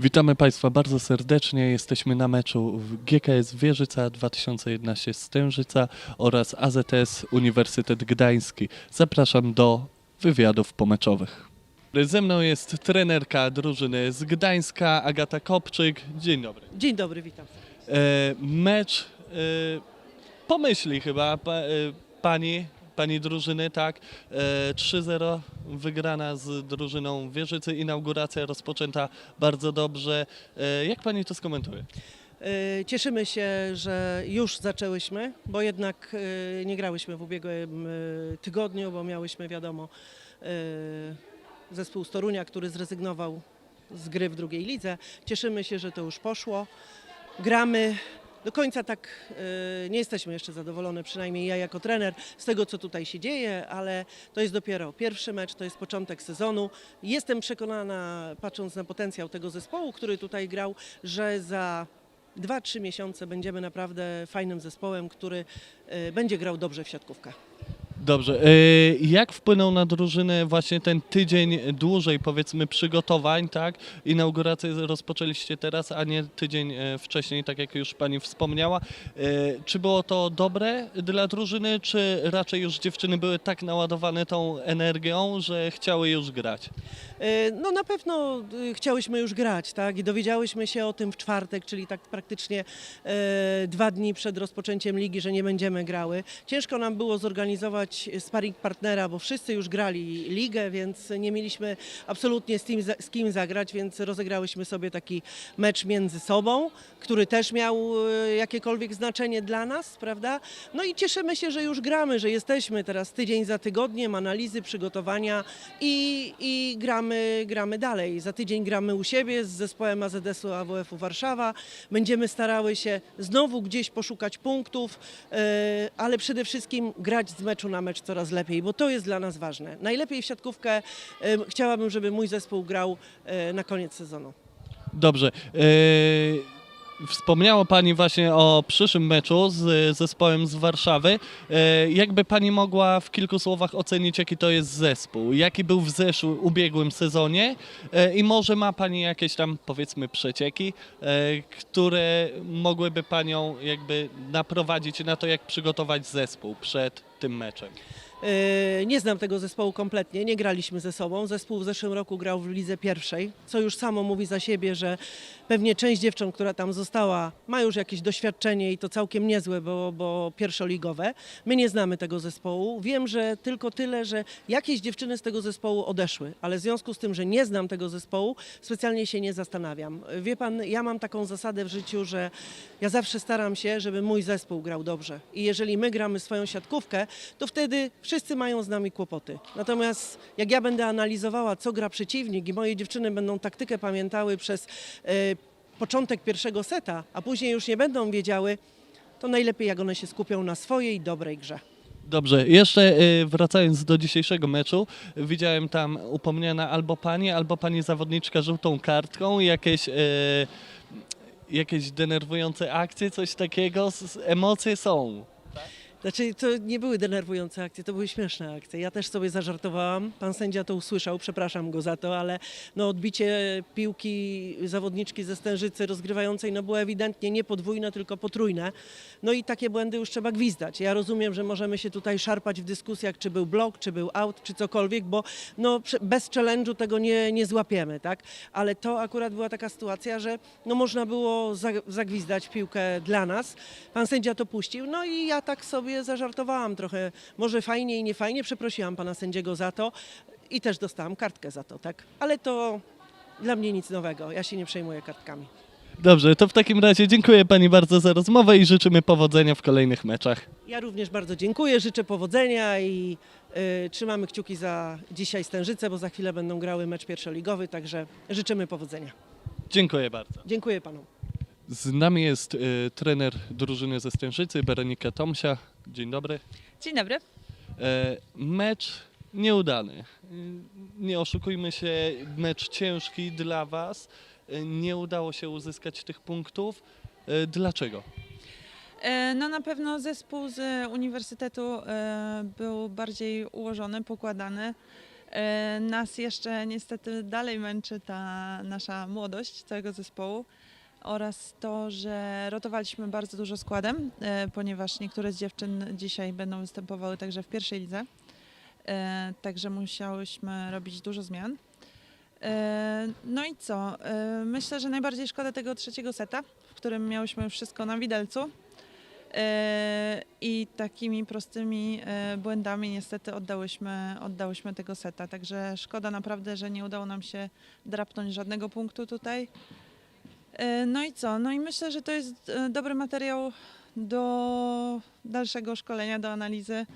Witamy Państwa bardzo serdecznie. Jesteśmy na meczu w GKS Wieżyca 2011 Stężyca oraz AZS Uniwersytet Gdański. Zapraszam do wywiadów pomeczowych. Ze mną jest trenerka drużyny z Gdańska, Agata Kopczyk. Dzień dobry. Dzień dobry, witam. E, mecz e, pomyśli chyba pa, e, pani, pani drużyny, tak? E, 3-0 wygrana z drużyną Wieżycy. Inauguracja rozpoczęta bardzo dobrze. E, jak pani to skomentuje? E, Cieszymy się, że już zaczęłyśmy, bo jednak e, nie grałyśmy w ubiegłym e, tygodniu, bo miałyśmy, wiadomo, e, zespół z Torunia, który zrezygnował z gry w drugiej lidze. Cieszymy się, że to już poszło. Gramy. Do końca tak e, nie jesteśmy jeszcze zadowolone, przynajmniej ja jako trener, z tego co tutaj się dzieje, ale to jest dopiero pierwszy mecz, to jest początek sezonu. Jestem przekonana, patrząc na potencjał tego zespołu, który tutaj grał, że za 2-3 miesiące będziemy naprawdę fajnym zespołem, który e, będzie grał dobrze w siatkówkę. Dobrze. E, jak wpłynął na drużynę właśnie ten tydzień dłużej, powiedzmy, przygotowań, tak? Inaugurację rozpoczęliście teraz, a nie tydzień e, wcześniej, tak jak już pani wspomniała. E, Czy było to dobre dla drużyny, czy raczej już dziewczyny były tak naładowane tą energią, że chciały już grać? No na pewno chciałyśmy już grać, tak? I dowiedziałyśmy się o tym w czwartek, czyli tak praktycznie dwa dni przed rozpoczęciem ligi, że nie będziemy grały. Ciężko nam było zorganizować sparring partnera, bo wszyscy już grali ligę, więc nie mieliśmy absolutnie z za- z kim zagrać, więc rozegrałyśmy sobie taki mecz między sobą, który też miał e, jakiekolwiek znaczenie dla nas, prawda? No i cieszymy się, że już gramy, że jesteśmy teraz tydzień za tygodniem, analizy, przygotowania i, i gramy, gramy dalej. Za tydzień gramy u siebie z zespołem AZS-u AWF-u Warszawa. Będziemy starały się znowu gdzieś poszukać punktów, e, ale przede wszystkim grać z meczu na mecz coraz lepiej, bo to jest dla nas ważne. Najlepiej w siatkówkę chciałabym, żeby mój zespół grał e, na koniec sezonu. Dobrze. E, Wspomniała Pani właśnie o przyszłym meczu z zespołem z Warszawy. E, Jakby Pani mogła w kilku słowach ocenić, jaki to jest zespół? Jaki był w zeszłym, ubiegłym sezonie? I może ma Pani jakieś tam, powiedzmy, przecieki, które mogłyby Panią jakby naprowadzić na to, jak przygotować zespół przed tym meczem? Yy, Nie znam tego zespołu kompletnie, nie graliśmy ze sobą. Zespół w zeszłym roku grał w lidze pierwszej, co już samo mówi za siebie, że pewnie część dziewcząt, która tam została, ma już jakieś doświadczenie i to całkiem niezłe, bo, bo pierwszoligowe. My nie znamy tego zespołu. Wiem, że tylko tyle, że jakieś dziewczyny z tego zespołu odeszły, ale w związku z tym, że nie znam tego zespołu, specjalnie się nie zastanawiam. Wie pan, ja mam taką zasadę w życiu, że ja zawsze staram się, żeby mój zespół grał dobrze. I jeżeli my gramy swoją siatkówkę, to wtedy wszyscy mają z nami kłopoty. Natomiast jak ja będę analizowała, co gra przeciwnik i moje dziewczyny będą taktykę pamiętały przez e, początek pierwszego seta, a później już nie będą wiedziały, to najlepiej jak one się skupią na swojej dobrej grze. Dobrze, jeszcze y, wracając do dzisiejszego meczu, widziałem tam upomniana albo pani, albo pani zawodniczka żółtą kartką, jakieś, y, jakieś denerwujące akcje, coś takiego, emocje są. Znaczy, to nie były denerwujące akcje, to były śmieszne akcje. Ja też sobie zażartowałam. Pan sędzia to usłyszał, przepraszam go za to, ale no, odbicie piłki zawodniczki ze stężycy rozgrywającej no, było ewidentnie nie podwójne, tylko potrójne. No i takie błędy już trzeba gwizdać. Ja rozumiem, że możemy się tutaj szarpać w dyskusjach, czy był blok, czy był out, czy cokolwiek, bo no, bez challenge'u tego nie, nie złapiemy, tak? Ale to akurat była taka sytuacja, że no, można było za- zagwizdać piłkę dla nas. Pan sędzia to puścił, no i ja tak sobie zażartowałam trochę, może fajnie i nie fajnie, przeprosiłam pana sędziego za to i też dostałam kartkę za to, tak? Ale to dla mnie nic nowego, ja się nie przejmuję kartkami. Dobrze, to w takim razie dziękuję pani bardzo za rozmowę i życzymy powodzenia w kolejnych meczach. Ja również bardzo dziękuję, życzę powodzenia i y, trzymamy kciuki za dzisiaj Stężyce, bo za chwilę będą grały mecz pierwszoligowy, także życzymy powodzenia. Dziękuję bardzo. Dziękuję panu. Z nami jest y, trener drużyny ze Stężycy, Berenika Tomsia. Dzień dobry. Dzień dobry. E, mecz nieudany. Y, Nie oszukujmy się, mecz ciężki dla Was. Y, Nie udało się uzyskać tych punktów. Y, Dlaczego? E, No na pewno zespół z uniwersytetu e, był bardziej ułożony, pokładany. E, Nas jeszcze niestety dalej męczy ta nasza młodość całego zespołu oraz to, że rotowaliśmy bardzo dużo składem, e, ponieważ niektóre z dziewczyn dzisiaj będą występowały także w pierwszej lidze. E, Także musiałyśmy robić dużo zmian. E, No i co? Myślę, że najbardziej szkoda tego trzeciego seta, w którym miałyśmy wszystko na widelcu. I takimi prostymi błędami niestety oddałyśmy, oddałyśmy tego seta. Także szkoda naprawdę, że nie udało nam się drapnąć żadnego punktu tutaj. E, No i co? No i myślę, że to jest e, dobry materiał do dalszego szkolenia, do analizy.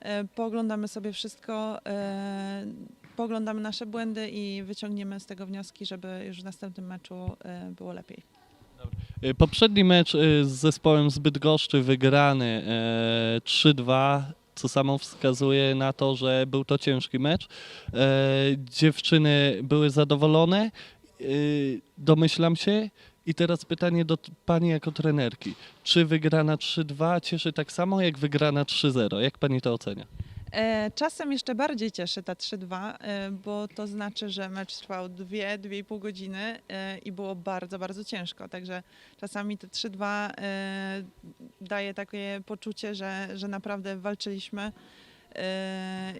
E, Pooglądamy sobie wszystko, pooglądamy nasze błędy i wyciągniemy z tego wnioski, żeby już w następnym meczu było lepiej. Poprzedni mecz z zespołem z Bydgoszczy wygrany e, 3-2, co samo wskazuje na to, że był to ciężki mecz. Dziewczyny były zadowolone, domyślam się. I teraz pytanie do pani jako trenerki. Czy wygrana 3-2 cieszy tak samo jak wygrana 3-0? Jak pani to ocenia? E, Czasem jeszcze bardziej cieszy ta 3-2, e, bo to znaczy, że mecz trwał 2-2,5 godziny e, i było bardzo, bardzo ciężko. Także czasami te 3-2 e, daje takie poczucie, że, że naprawdę walczyliśmy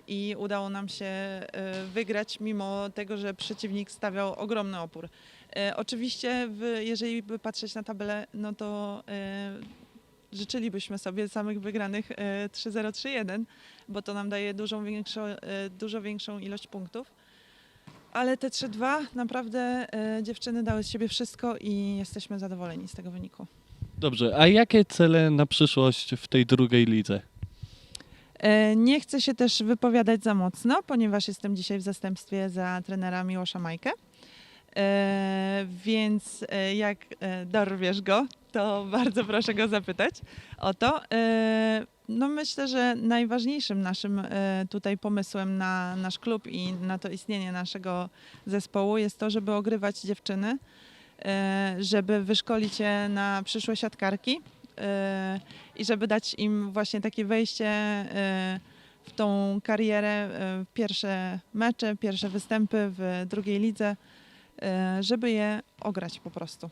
i udało nam się e, wygrać, mimo tego, że przeciwnik stawiał ogromny opór. E, Oczywiście, jeżeli by patrzeć na tabelę, no to e, życzylibyśmy sobie samych wygranych e, 3-0, 3-1 bo to nam daje większą, dużo większą ilość punktów. Ale te 3-2 naprawdę dziewczyny dały z siebie wszystko i jesteśmy zadowoleni z tego wyniku. Dobrze, a jakie cele na przyszłość w tej drugiej lidze? E, Nie chcę się też wypowiadać za mocno, ponieważ jestem dzisiaj w zastępstwie za trenera Miłosza Majkę. E, Więc e, jak dorwiesz go, to bardzo proszę go zapytać o to. No myślę, że najważniejszym naszym tutaj pomysłem na nasz klub i na to istnienie naszego zespołu jest to, żeby ogrywać dziewczyny, żeby wyszkolić je na przyszłe siatkarki i żeby dać im właśnie takie wejście e, w tą karierę, e, w pierwsze mecze, pierwsze występy w drugiej lidze, e, żeby je ograć po prostu.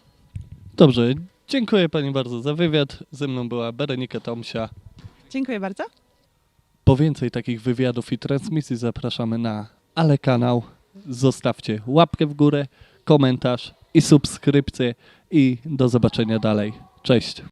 Dobrze, dziękuję pani bardzo za wywiad. Ze mną była Berenika Tomsia. Dziękuję bardzo. Po więcej takich wywiadów i transmisji zapraszamy na Ale kanał. Zostawcie łapkę w górę, komentarz i subskrypcję i do zobaczenia dalej. Cześć.